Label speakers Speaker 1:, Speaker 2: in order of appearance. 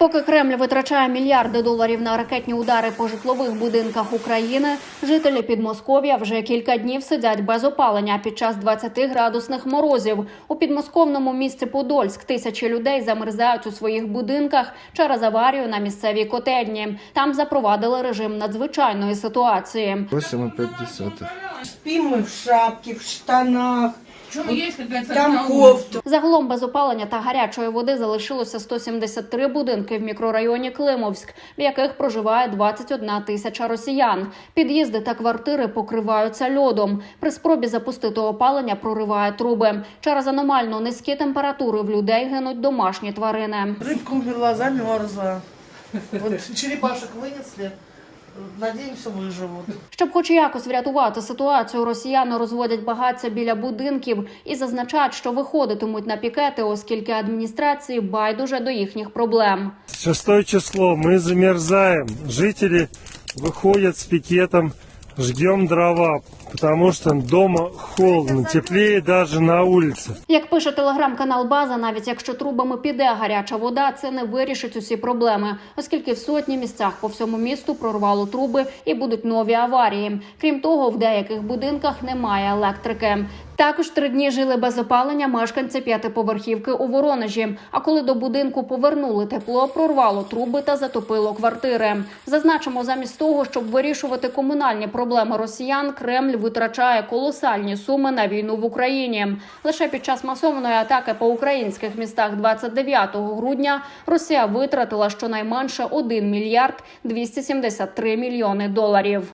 Speaker 1: Поки Кремль витрачає мільярди доларів на ракетні удари по житлових будинках України, жителі Підмосков'я вже кілька днів сидять без опалення під час 20-градусних морозів. У підмосковному місті Подольськ тисячі людей замерзають у своїх будинках через аварію на місцевій котельні. Там запровадили режим надзвичайної ситуації.
Speaker 2: 8,5.
Speaker 3: Спим мы в шапке, в штанах, там кофту.
Speaker 1: Загалом без опалення та гарячої води залишилося 173 будинки в мікрорайоні Климовськ, в яких проживає 21 тисяча росіян. Під'їзди та квартири покриваються льодом. При спробі запустити опалення прориває труби. Через аномально низькі температури в людей гинуть домашні тварини.
Speaker 4: Рыбка умерла, замерзла. Вот черепашек вынесли. Надеемся, выживут.
Speaker 1: Щоб хоч якось врятувати ситуацію, росіяни розводять багаття біля будинків і зазначають, що виходитимуть на пікети, оскільки адміністрації байдуже до їхніх проблем.
Speaker 5: Шестое число. Мы замерзаем. Жители выходят с пикетом. Ждем дрова, потому что дома холодно, теплее даже на улице.
Speaker 1: Як пише телеграм-канал База, навіть якщо трубами піде гаряча вода, це не вирішить усі проблеми, оскільки в сотні місцях по всьому місту прорвало труби і будуть нові аварії. Крім того, в деяких будинках немає електрики. Також три дні жили без опалення мешканці п'ятиповерхівки у Воронежі. А коли до будинку повернули тепло, прорвало труби та затопило квартири. Зазначимо, замість того, щоб вирішувати комунальні проблеми росіян, Кремль витрачає колосальні суми на війну в Україні. Лише під час масованої атаки по українських містах 29 грудня Росія витратила щонайменше 1 мільярд 273 мільйони доларів.